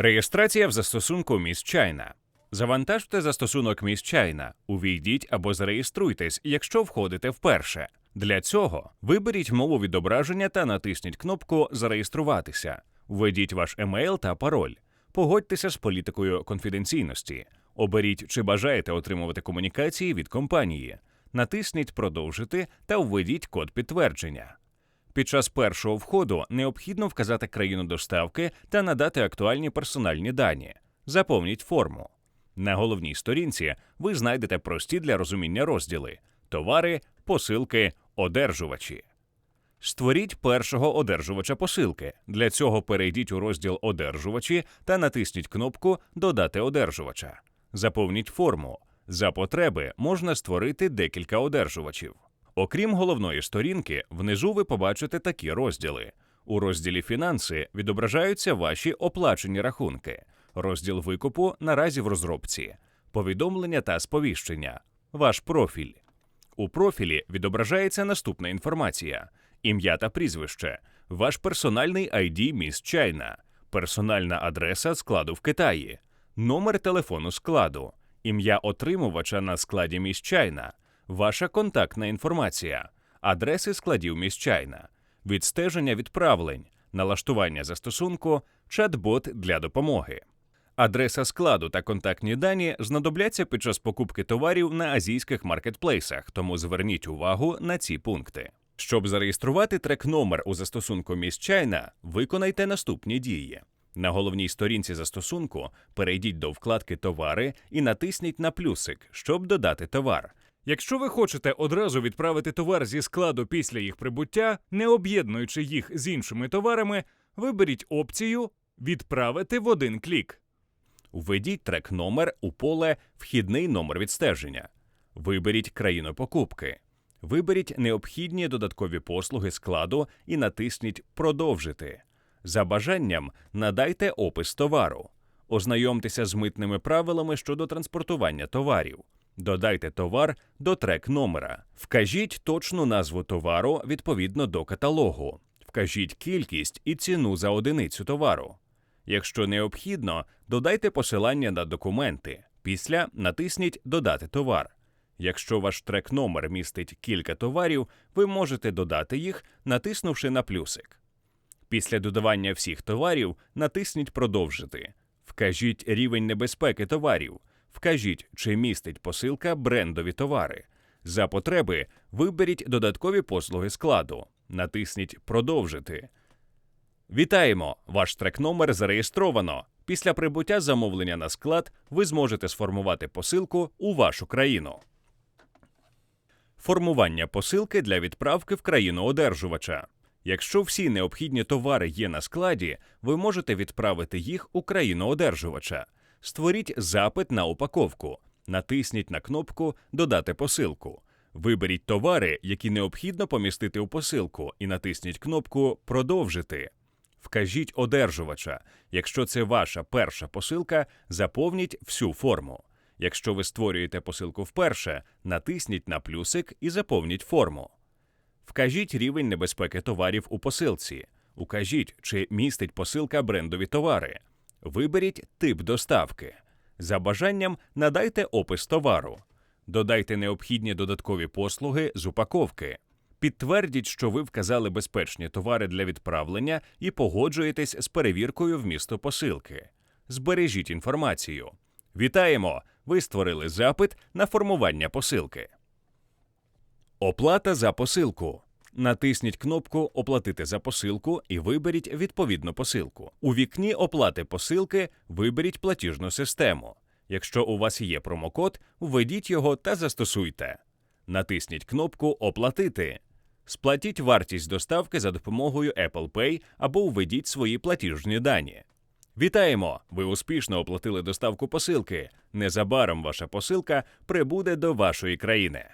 Реєстрація в застосунку Міс Чайна. Завантажте застосунок Міс Чайна, увійдіть або зареєструйтесь, якщо входите вперше. Для цього виберіть мову відображення та натисніть кнопку Зареєструватися. Введіть ваш емейл та пароль. Погодьтеся з політикою конфіденційності. Оберіть, чи бажаєте отримувати комунікації від компанії. Натисніть Продовжити та введіть код підтвердження. Під час першого входу необхідно вказати країну доставки та надати актуальні персональні дані. Заповніть форму. На головній сторінці ви знайдете прості для розуміння розділи: товари, посилки, одержувачі. Створіть першого одержувача посилки. Для цього перейдіть у розділ Одержувачі та натисніть кнопку Додати одержувача. Заповніть форму. За потреби можна створити декілька одержувачів. Окрім головної сторінки, внизу ви побачите такі розділи. У розділі Фінанси відображаються ваші оплачені рахунки. Розділ викупу наразі в розробці, повідомлення та сповіщення, ваш профіль. У профілі відображається наступна інформація: ім'я та прізвище, ваш персональний ID міст Чайна, персональна адреса складу в Китаї, номер телефону складу, ім'я отримувача на складі міст Чайна, ваша контактна інформація, адреси складів міст Чайна, відстеження відправлень, налаштування застосунку, чат-бот для допомоги. Адреса складу та контактні дані знадобляться під час покупки товарів на азійських маркетплейсах, тому зверніть увагу на ці пункти. Щоб зареєструвати трек-номер у застосунку China, виконайте наступні дії. На головній сторінці застосунку перейдіть до вкладки Товари і натисніть на плюсик, щоб додати товар. Якщо ви хочете одразу відправити товар зі складу після їх прибуття, не об'єднуючи їх з іншими товарами, виберіть опцію Відправити в один клік. Введіть трек номер у поле Вхідний номер відстеження. Виберіть країну покупки. Виберіть необхідні додаткові послуги складу і натисніть Продовжити. За бажанням надайте опис товару. Ознайомтеся з митними правилами щодо транспортування товарів. Додайте товар до трек номера. Вкажіть точну назву товару відповідно до каталогу. Вкажіть кількість і ціну за одиницю товару. Якщо необхідно, додайте посилання на документи. Після натисніть Додати товар. Якщо ваш трек номер містить кілька товарів, ви можете додати їх, натиснувши на плюсик. Після додавання всіх товарів натисніть Продовжити. Вкажіть рівень небезпеки товарів. Вкажіть, чи містить посилка брендові товари. За потреби виберіть додаткові послуги складу. Натисніть Продовжити. Вітаємо! Ваш трек-номер зареєстровано. Після прибуття замовлення на склад ви зможете сформувати посилку у вашу країну. Формування посилки для відправки в країну одержувача. Якщо всі необхідні товари є на складі, ви можете відправити їх у країну одержувача. Створіть запит на упаковку. Натисніть на кнопку Додати посилку. Виберіть товари, які необхідно помістити у посилку, і натисніть кнопку Продовжити. Вкажіть одержувача. Якщо це ваша перша посилка, заповніть всю форму. Якщо ви створюєте посилку вперше, натисніть на плюсик і заповніть форму. Вкажіть рівень небезпеки товарів у посилці. Укажіть, чи містить посилка брендові товари. Виберіть тип доставки. За бажанням надайте опис товару. Додайте необхідні додаткові послуги з упаковки. Підтвердіть, що ви вказали безпечні товари для відправлення і погоджуєтесь з перевіркою вмісту посилки. Збережіть інформацію. Вітаємо! Ви створили запит на формування посилки. Оплата за посилку. Натисніть кнопку Оплатити за посилку і виберіть відповідну посилку. У вікні оплати посилки виберіть платіжну систему. Якщо у вас є промокод, введіть його та застосуйте. Натисніть кнопку Оплатити. Сплатіть вартість доставки за допомогою Apple Pay або введіть свої платіжні дані. Вітаємо! Ви успішно оплатили доставку посилки. Незабаром ваша посилка прибуде до вашої країни.